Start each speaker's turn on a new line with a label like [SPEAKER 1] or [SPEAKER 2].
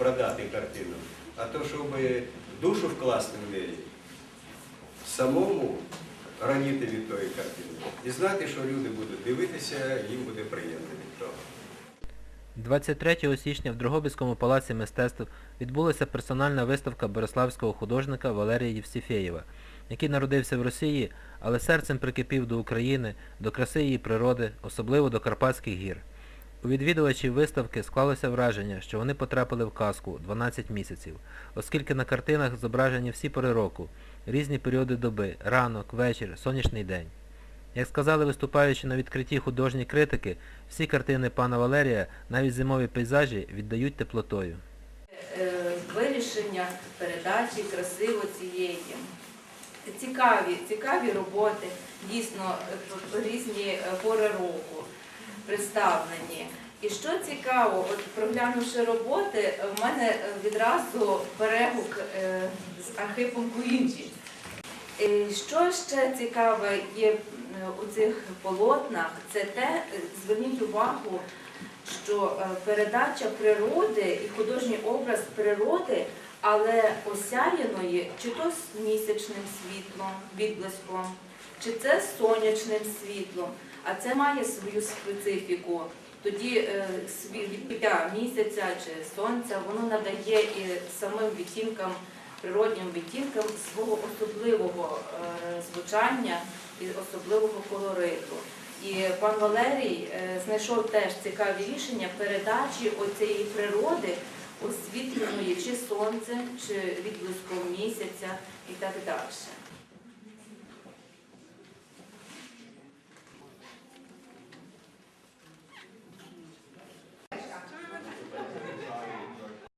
[SPEAKER 1] продати картину, а то, щоб душу вкласти в неї, самому раніти від тої картини. І знати, що люди будуть дивитися, їм буде приємно від того.
[SPEAKER 2] 23 січня в Дрогобицькому палаці мистецтв відбулася персональна виставка бориславського художника Валерія Євсіфєєва, який народився в Росії, але серцем прикипів до України, до краси її природи, особливо до Карпатських гір. У відвідувачів виставки склалося враження, що вони потрапили в казку 12 місяців, оскільки на картинах зображені всі пори року, різні періоди доби, ранок, вечір, сонячний день. Як сказали виступаючи на відкритті художні критики, всі картини пана Валерія, навіть зимові пейзажі, віддають теплотою.
[SPEAKER 3] е, вирішення передачі красиво цієї. Цікаві, цікаві роботи, дійсно е, різні е, пори року представлені. І що цікаво, от проглянувши роботи, в мене відразу перегук е, з Архипом Куінджі. Що ще цікаве є е, у цих полотнах, це те, зверніть увагу, що е, передача природи і художній образ природи, але осяяної чи то місячним світлом, відблиском, чи це сонячним світлом, а це має свою специфіку. Тоді е, свіття місяця чи сонця воно надає і самим відтінкам, природнім відтінкам свого особливого е, звучання і особливого колориту. І пан Валерій е, знайшов теж цікаві рішення передачі оцієї природи, освітленої чи сонцем, чи відблиском місяця і так далі.